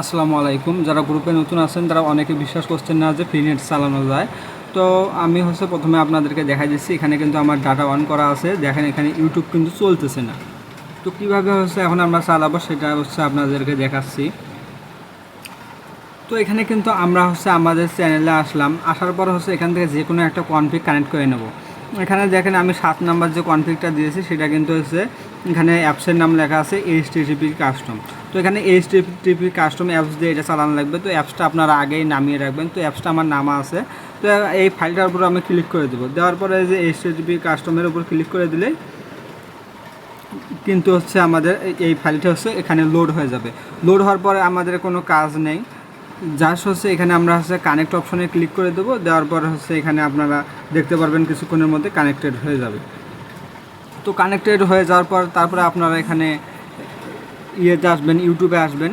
আসসালামু আলাইকুম। যারা গ্রুপে নতুন আছেন, তারা অনেকে বিশ্বাস করছেন না যে ফ্রি নেট চালানো যায়। তো আমি হচ্ছে প্রথমে আপনাদেরকে দেখা দিচ্ছি, এখানে কিন্তু আমার ডাটা অন করা আছে। দেখেন এখানে ইউটিউব কিন্তু চলতেছে না। তো কীভাবে হচ্ছে এখন আমরা চালাবো সেটা হচ্ছে আপনাদেরকে দেখাচ্ছি। তো এখানে কিন্তু আমরা হচ্ছে আমাদের চ্যানেলে আসলাম। আসার পর হচ্ছে এখান থেকে যে কোনো একটা কনফিগ কানেক্ট করে নেব। এখানে দেখেন আমি সাত নাম্বার যে কনফিগটা দিয়েছি, সেটা কিন্তু হচ্ছে এখানে অ্যাপসের নাম লেখা আছে এইচ টিপি কাস্টম তো এখানে এইচ টিপি কাস্টম অ্যাপস দিয়ে এটা চালানো লাগবে। তো অ্যাপসটা আপনারা আগেই নামিয়ে রাখবেন। তো অ্যাপসটা আমার নামা আছে। তো এই ফাইলটার উপর আমি ক্লিক করে দেবো। দেওয়ার পরে যে এইচ টিপি কাস্টমের উপর ক্লিক করে দিলে কিন্তু হচ্ছে আমাদের এই ফাইলটা হচ্ছে এখানে লোড হয়ে যাবে। লোড হওয়ার পরে আমাদের কোনো কাজ নেই। জাস্ট হচ্ছে এখানে আমরা হচ্ছে কানেক্ট অপশনে ক্লিক করে দেবো, দেওয়ার পর হচ্ছে এখানে আপনারা দেখতে পারবেন কিছুক্ষণের মধ্যে কানেক্টেড হয়ে যাবে। তো কানেক্টেড হয়ে যাওয়ার পর তারপরে আপনারা এখানে ইয়েতে আসবেন ইউটিউবে আসবেন।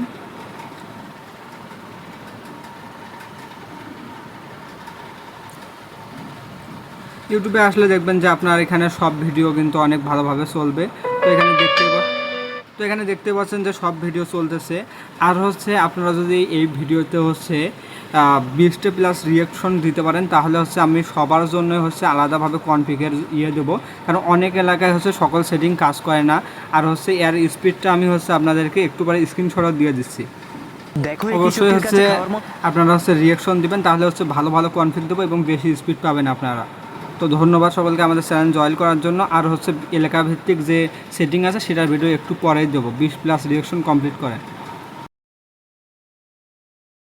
ইউটিউবে আসলে দেখবেন যে আপনার এখানে সব ভিডিও কিন্তু অনেক ভালোভাবে চলবে। তো এখানে তো এখানে দেখতে পাচ্ছেন যে সব ভিডিও চলতেছে। আর হচ্ছে আপনারা যদি এই ভিডিওতে হচ্ছে বিশটা প্লাস রিয়াকশন দিতে পারেন তাহলে হচ্ছে আমি সবার জন্য হচ্ছে আলাদাভাবে কনফিগের ইয়ে দেবো। কারণ অনেক এলাকায় হচ্ছে সকল সেটিং কাজ করে না। আর হচ্ছে এর স্পিডটা আমি হচ্ছে আপনাদেরকে একটু পরে স্ক্রিনশট দিয়ে দিচ্ছি। অবশ্যই হচ্ছে আপনারা হচ্ছে রিয়াকশন দিবেন তাহলে হচ্ছে ভালো ভালো কনফিগ দেবো এবং বেশি স্পিড পাবেন আপনারা। তো ধন্যবাদ সকলকে আমাদের চ্যানেল জয়েন করার জন্য। আর হচ্ছে এলাকাভিত্তিক যে সেটিং আছে, সেটার ভিডিও একটু পরেই দেবো। বিশ প্লাস রিয়েকশন কমপ্লিট করেন